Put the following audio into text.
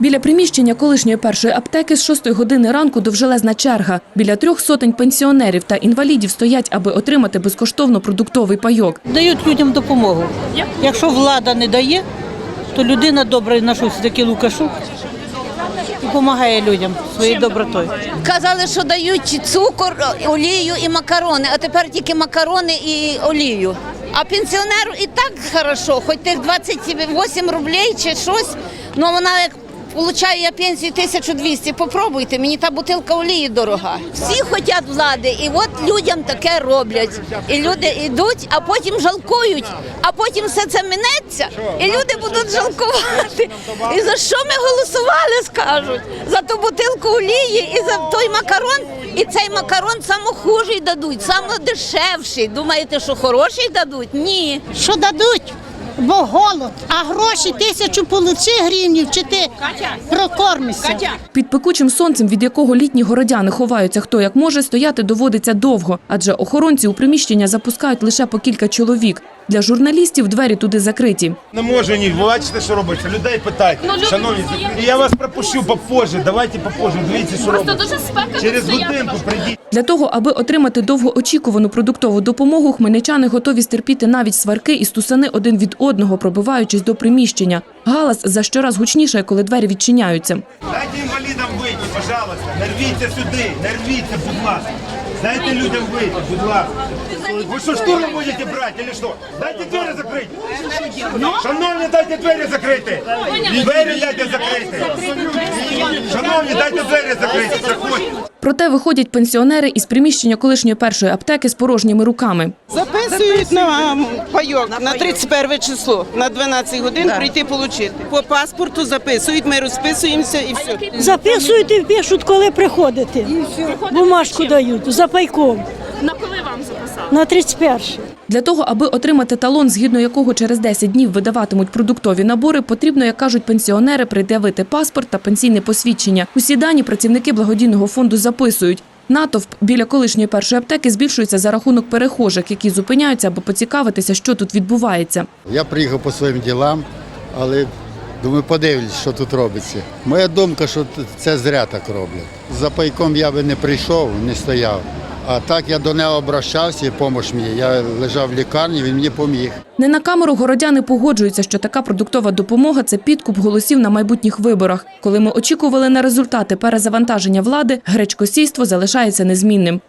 Біля приміщення колишньої першої аптеки з 6 години ранку довжелезна черга. Біля трьох сотень пенсіонерів та інвалідів стоять, аби отримати безкоштовно продуктовий пайок. дають людям допомогу. Якщо влада не дає, то людина добра на щось такий Лукашук і допомагає людям своєю добротою. Казали, що дають цукор, олію і макарони, а тепер тільки макарони і олію. А пенсіонеру і так хорошо, хоч тих 28 рублей чи щось, ну вона як Получаю я пенсію 1200, попробуйте, мені та бутилка олії дорога. Всі хочуть влади, і от людям таке роблять. І люди йдуть, а потім жалкують, а потім все це минеться, і люди будуть жалкувати. І за що ми голосували, скажуть? За ту бутилку олії і за той макарон. І цей макарон самохужий дадуть, самодешевший. Думаєте, що хороший дадуть? Ні. Що дадуть? Бо голод, а гроші тисячу получи гривнів, чи ти прокормишся. Під пекучим сонцем, від якого літні городяни ховаються хто як може, стояти доводиться довго, адже охоронці у приміщення запускають лише по кілька чоловік. Для журналістів двері туди закриті. Не можу ні, бачите, що робиться. Людей питають. Шановні, я вас пропущу попозже, давайте попозже. Дивіться, що робиться. дуже спека Через годинку прийдіть. Для того, аби отримати довгоочікувану продуктову допомогу, хмельничани готові стерпіти навіть сварки і стусани один від одного, пробиваючись до приміщення. Галас за щораз гучніше, коли двері відчиняються. Дайте інвалідам вийти, пожалуйста. Не рвіться сюди, не рвіться, будь ласка. Дайте людям вийти, будь ласка. Ви що, штурмом будете брати, чи що? Дайте двері закрити. Шановні, дайте двері закрити. Двері дайте закрити. Шановні, дайте двері закрити. Проте виходять пенсіонери із приміщення колишньої першої аптеки з порожніми руками. Записують на пайок на 31 число, на 12 годин прийти отримати. По паспорту записують, ми розписуємося і все. Записують і пишуть, коли приходите. Бумажку дають за пайком На коли вам записали? на 31. Для того, аби отримати талон, згідно якого через 10 днів видаватимуть продуктові набори, потрібно, як кажуть пенсіонери, пред'явити паспорт та пенсійне посвідчення. Усі дані працівники благодійного фонду записують. Натовп біля колишньої першої аптеки збільшується за рахунок перехожих, які зупиняються, аби поцікавитися, що тут відбувається. Я приїхав по своїм ділам, але думаю, подивлюсь, що тут робиться. Моя думка, що це зря так роблять. За пайком я би не прийшов, не стояв. А так я до нього обращався і мені. Я лежав в лікарні, він мені поміг. Не на камеру городяни погоджуються, що така продуктова допомога це підкуп голосів на майбутніх виборах. Коли ми очікували на результати перезавантаження влади, гречкосійство залишається незмінним.